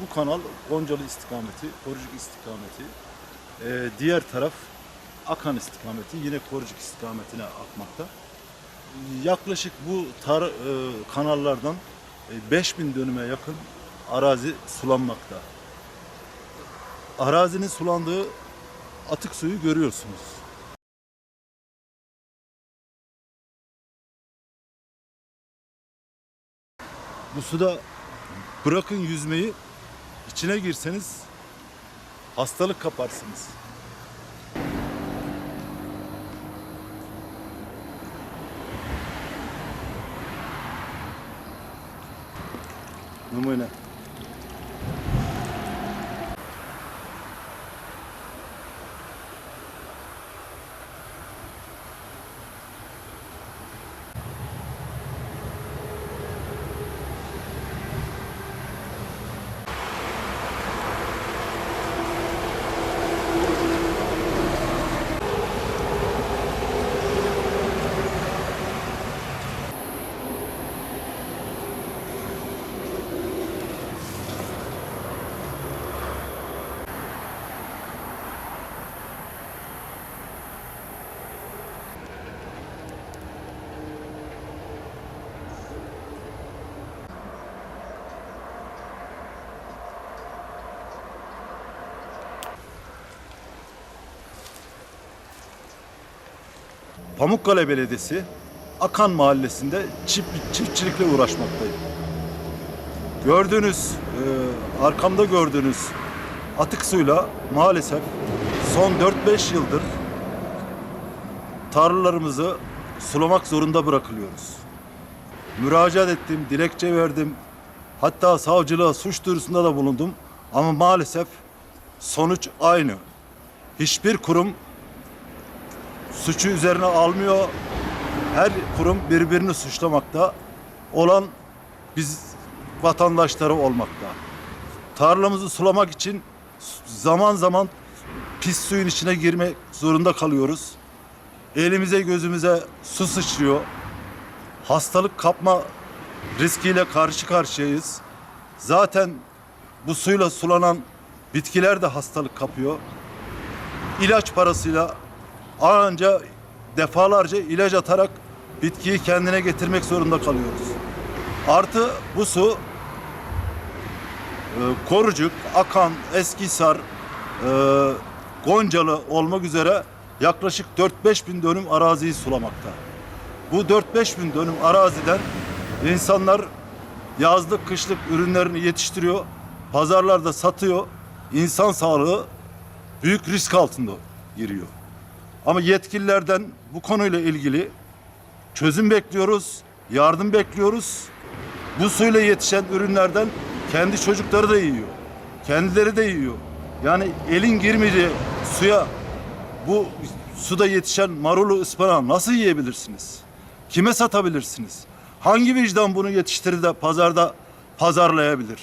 bu kanal Goncalı istikameti, Korucuk istikameti. Ee, diğer taraf Akan istikameti yine Korucuk istikametine akmakta. Yaklaşık bu tar e, kanallardan e, 5000 dönüme yakın arazi sulanmakta. Arazinin sulandığı atık suyu görüyorsunuz. Bu suda bırakın yüzmeyi içine girseniz hastalık kaparsınız. Numune. Pamukkale Belediyesi Akan Mahallesi'nde çift, çiftçilikle uğraşmaktayım. Gördüğünüz, e, arkamda gördüğünüz atık suyla maalesef son 4-5 yıldır tarlalarımızı sulamak zorunda bırakılıyoruz. Müracaat ettim, dilekçe verdim. Hatta savcılığa suç duyurusunda da bulundum. Ama maalesef sonuç aynı. Hiçbir kurum suçu üzerine almıyor. Her kurum birbirini suçlamakta. Olan biz vatandaşları olmakta. Tarlamızı sulamak için zaman zaman pis suyun içine girmek zorunda kalıyoruz. Elimize gözümüze su sıçrıyor. Hastalık kapma riskiyle karşı karşıyayız. Zaten bu suyla sulanan bitkiler de hastalık kapıyor. İlaç parasıyla anca defalarca ilaç atarak bitkiyi kendine getirmek zorunda kalıyoruz. Artı bu su e, Korucuk, Akan, Eskisar, e, Goncalı olmak üzere yaklaşık 4-5 bin dönüm araziyi sulamakta. Bu 4-5 bin dönüm araziden insanlar yazlık kışlık ürünlerini yetiştiriyor, pazarlarda satıyor. İnsan sağlığı büyük risk altında giriyor. Ama yetkililerden bu konuyla ilgili çözüm bekliyoruz, yardım bekliyoruz. Bu suyla yetişen ürünlerden kendi çocukları da yiyor. Kendileri de yiyor. Yani elin girmediği suya bu suda yetişen marulu ıspanağı nasıl yiyebilirsiniz? Kime satabilirsiniz? Hangi vicdan bunu yetiştirir de pazarda pazarlayabilir?